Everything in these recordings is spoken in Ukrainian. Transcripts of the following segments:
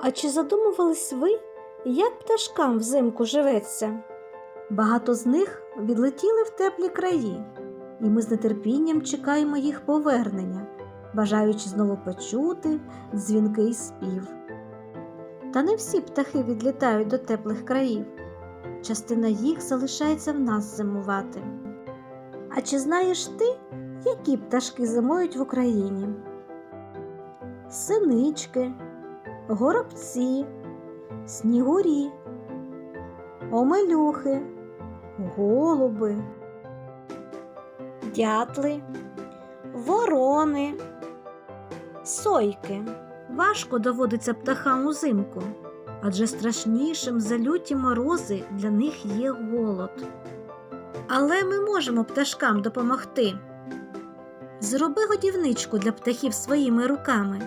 А чи задумувались ви, як пташкам взимку живеться? Багато з них відлетіли в теплі краї, і ми з нетерпінням чекаємо їх повернення, бажаючи знову почути дзвінкий спів. Та не всі птахи відлітають до теплих країв. Частина їх залишається в нас зимувати. А чи знаєш ти, які пташки зимують в Україні? Синички, горобці, снігурі, омелюхи, голуби, дятли, ворони, сойки. Важко доводиться птахам узимку, адже страшнішим за люті морози для них є голод. Але ми можемо пташкам допомогти. Зроби годівничку для птахів своїми руками,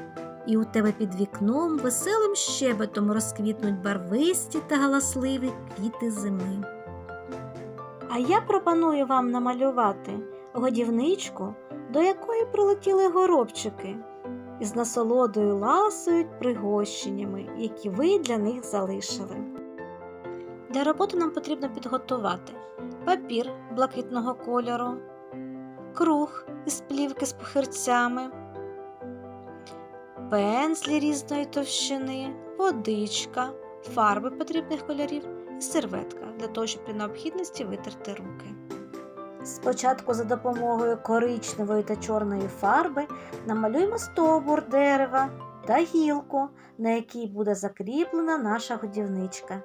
і у тебе під вікном веселим щебетом розквітнуть барвисті та галасливі квіти зими. А я пропоную вам намалювати годівничку, до якої прилетіли горобчики, і з насолодою ласують пригощеннями, які ви для них залишили. Для роботи нам потрібно підготувати папір блакитного кольору, круг із плівки з похирцями, пензлі різної товщини, водичка, фарби потрібних кольорів і серветка для того, щоб при необхідності витерти руки. Спочатку за допомогою коричневої та чорної фарби намалюємо стовбур дерева та гілку, на якій буде закріплена наша годівничка.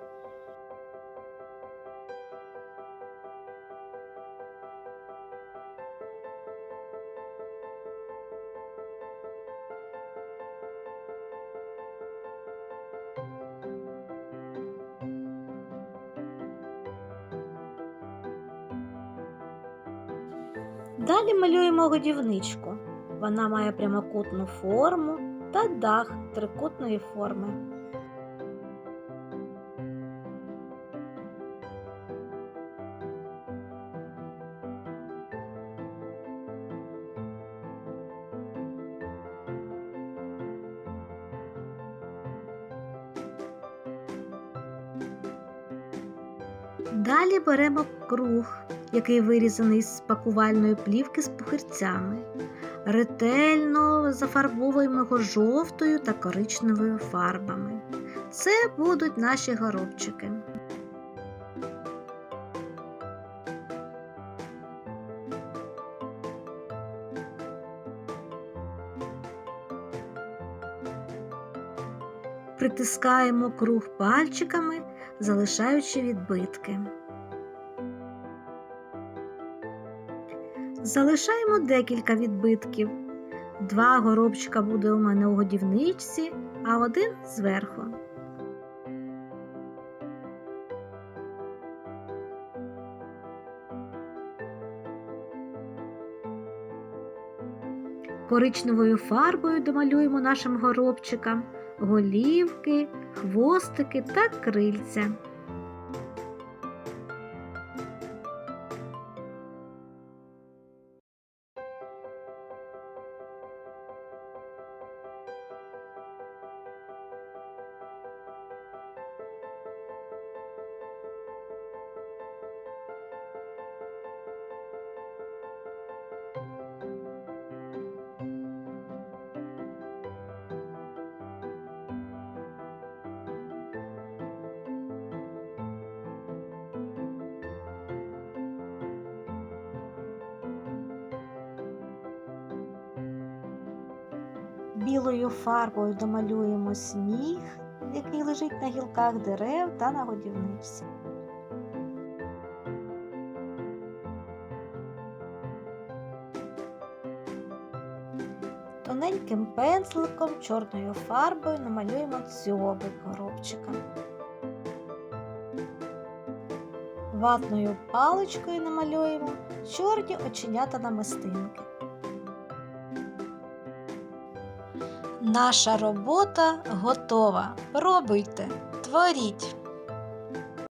Далі малюємо годівничку. Вона має прямокутну форму та дах трикутної форми. Далі беремо круг, який вирізаний з пакувальної плівки з пухирцями. Ретельно зафарбовуємо його жовтою та коричневою фарбами. Це будуть наші горобчики. Притискаємо круг пальчиками, залишаючи відбитки. Залишаємо декілька відбитків. Два горобчика буде у мене у годівничці, а один зверху. Коричневою фарбою домалюємо нашим горобчикам голівки, хвостики та крильця. Білою фарбою домалюємо сніг, який лежить на гілках дерев та на годівничці. Тоненьким пензликом чорною фарбою намалюємо дзьобик горобчика. Ватною паличкою намалюємо чорні оченята намистинки. Наша робота готова. Пробуйте, творіть!